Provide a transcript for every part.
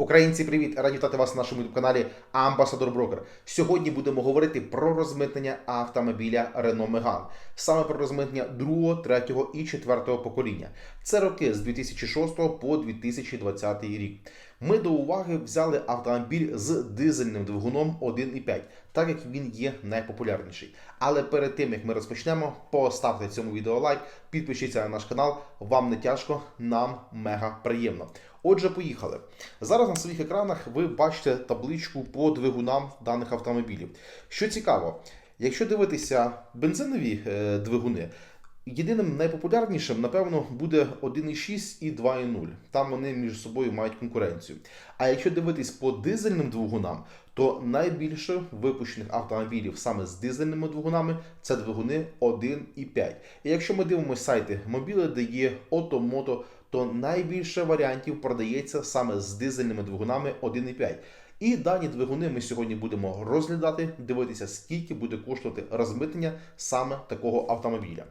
Українці, привіт! Раді вітати вас на нашому каналі Амбасадор Брокер. Сьогодні будемо говорити про розмитнення автомобіля Renault Megane. Саме про розмитнення другого, третього і четвертого покоління. Це роки з 2006 по 2020 рік. Ми до уваги взяли автомобіль з дизельним двигуном 1.5, так як він є найпопулярніший. Але перед тим як ми розпочнемо, поставте цьому відео лайк, підпишіться на наш канал. Вам не тяжко, нам мега приємно. Отже, поїхали. Зараз на своїх екранах ви бачите табличку по двигунам даних автомобілів. Що цікаво, якщо дивитися бензинові е, двигуни, єдиним найпопулярнішим, напевно, буде 1.6 і 2.0. Там вони між собою мають конкуренцію. А якщо дивитись по дизельним двигунам, то найбільше випущених автомобілів саме з дизельними двигунами це двигуни 1.5. І якщо ми дивимося сайти мобіли, де є ото-мото, то найбільше варіантів продається саме з дизельними двигунами 1.5. І дані двигуни ми сьогодні будемо розглядати, дивитися, скільки буде коштувати розмитнення саме такого автомобіля.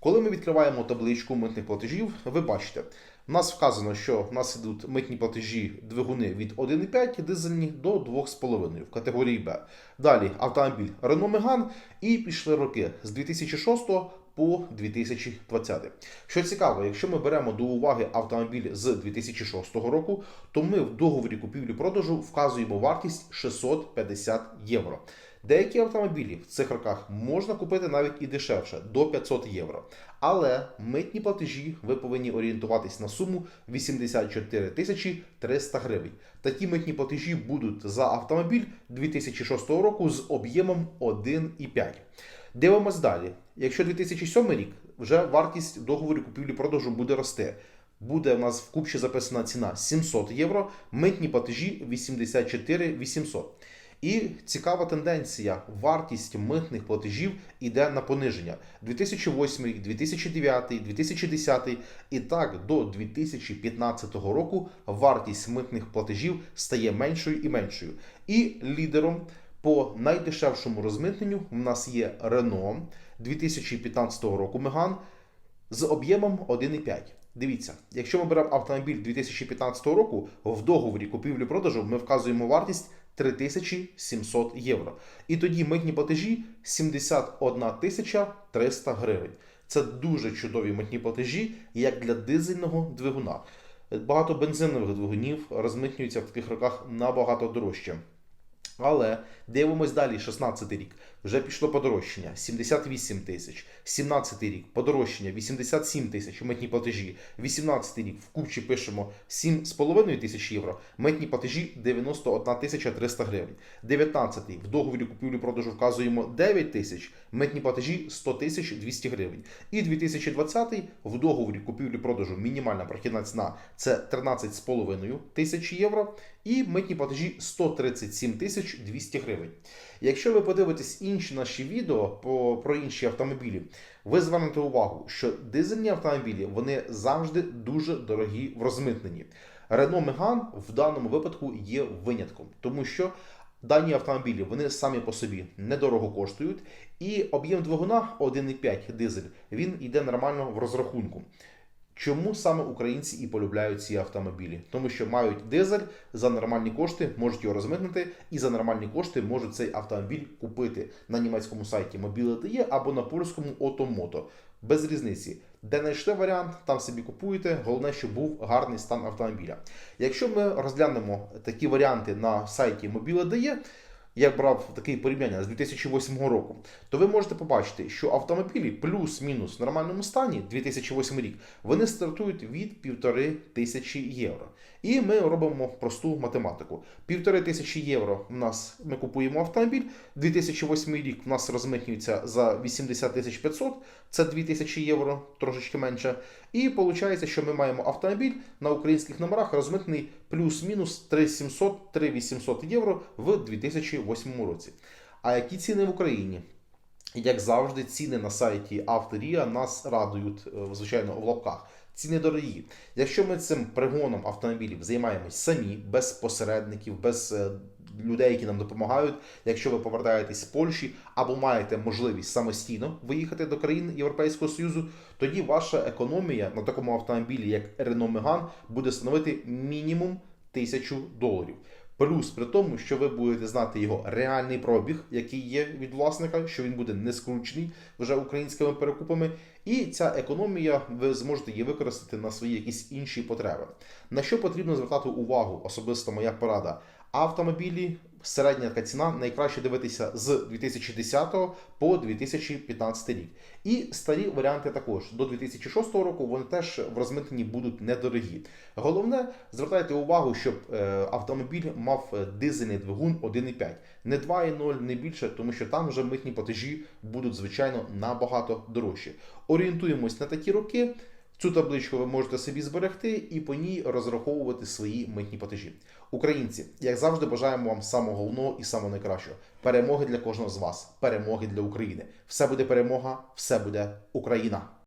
Коли ми відкриваємо табличку митних платежів, ви бачите, в нас вказано, що в нас ідуть митні платежі двигуни від 1,5 дизельні до 2,5 в категорії Б. Далі автомобіль Renault Megane і пішли роки з 2006 по 2020. Що цікаво, якщо ми беремо до уваги автомобіль з 2006 року, то ми в договорі купівлі-продажу вказуємо вартість 650 євро. Деякі автомобілі в цих роках можна купити навіть і дешевше до 500 євро. Але митні платежі ви повинні орієнтуватись на суму 84 тисячі 300 гривень. Такі митні платежі будуть за автомобіль 2006 року з об'ємом 1,5. Дивимось далі. Якщо 2007 рік, вже вартість договору купівлі-продажу буде рости. Буде у нас в купчі записана ціна 700 євро, митні платежі 84 800. І цікава тенденція: вартість митних платежів іде на пониження. 2008 рік, 2009, 2010 і так до 2015 року вартість митних платежів стає меншою і меншою. І лідером по найдешевшому розмитненню в нас є Renault 2015 року Megane з об'ємом 1,5. Дивіться, якщо ми беремо автомобіль 2015 року, в договорі купівлі-продажу ми вказуємо вартість 3700 євро. І тоді митні платежі 71 тисяча 300 гривень. Це дуже чудові митні платежі, як для дизельного двигуна. Багато бензинових двигунів розмитнюються в таких роках набагато дорожче. Але дивимось далі, 16 рік. Вже пішло подорожчання 78 тисяч. 17 рік подорожчання 87 тисяч митні платежі. 18 рік в купчі пишемо 7,5 тисяч євро. Митні платежі 91 тисяча 300 гривень. 19 в договорі купівлі-продажу вказуємо 9 тисяч. Митні платежі 100 тисяч 200 гривень. І 2020 в договорі купівлі-продажу мінімальна прохідна ціна це 13,5 тисяч євро. І митні платежі 137 тисяч 200 гривень. Якщо ви подивитесь інші наші відео по, про інші автомобілі, ви звернете увагу, що дизельні автомобілі вони завжди дуже дорогі в розмитненні. Renault Megane в даному випадку є винятком, тому що дані автомобілі вони самі по собі недорого коштують, і об'єм двигуна 1,5 дизель він йде нормально в розрахунку. Чому саме українці і полюбляють ці автомобілі? Тому що мають дизель за нормальні кошти, можуть його розмитнити, і за нормальні кошти можуть цей автомобіль купити на німецькому сайті Mobile.de або на польському Automoto. Без різниці. Де знайшли варіант, там собі купуєте. Головне, щоб був гарний стан автомобіля. Якщо ми розглянемо такі варіанти на сайті Mobile.de, я брав таке порівняння з 2008 року, то ви можете побачити, що автомобілі плюс-мінус в нормальному стані 2008 рік вони стартують від півтори тисячі євро. І ми робимо просту математику. Півтори тисячі євро в нас ми купуємо автомобіль. 2008 рік в нас розмитнюється за 80 тисяч 500, це 2000 євро, трошечки менше. І виходить, що ми маємо автомобіль на українських номерах розмитний плюс-мінус 3700-3800 євро в 2008 році. А які ціни в Україні? Як завжди, ціни на сайті Авторія нас радують, е, звичайно, в лапках. Ціни дорогі. Якщо ми цим пригоном автомобілів займаємось самі, без посередників, без е, людей, які нам допомагають, якщо ви повертаєтесь з Польщі або маєте можливість самостійно виїхати до країн Європейського Союзу, тоді ваша економія на такому автомобілі, як Renault Megane, буде становити мінімум тисячу доларів. Плюс при тому, що ви будете знати його реальний пробіг, який є від власника, що він буде не скручений вже українськими перекупами, і ця економія ви зможете її використати на свої якісь інші потреби. На що потрібно звертати увагу, особисто моя порада. Автомобілі середня така ціна найкраще дивитися з 2010 по 2015 рік. І старі варіанти також до 2006 року вони теж в розмитненні будуть недорогі. Головне, звертайте увагу, щоб е, автомобіль мав е, дизельний двигун 1,5, не 2,0, не більше, тому що там вже митні платежі будуть звичайно набагато дорожчі. Орієнтуємось на такі роки. Цю табличку ви можете собі зберегти і по ній розраховувати свої митні платежі. Українці, як завжди, бажаємо вам самого головного і самого найкращого. Перемоги для кожного з вас, перемоги для України. Все буде перемога, все буде Україна.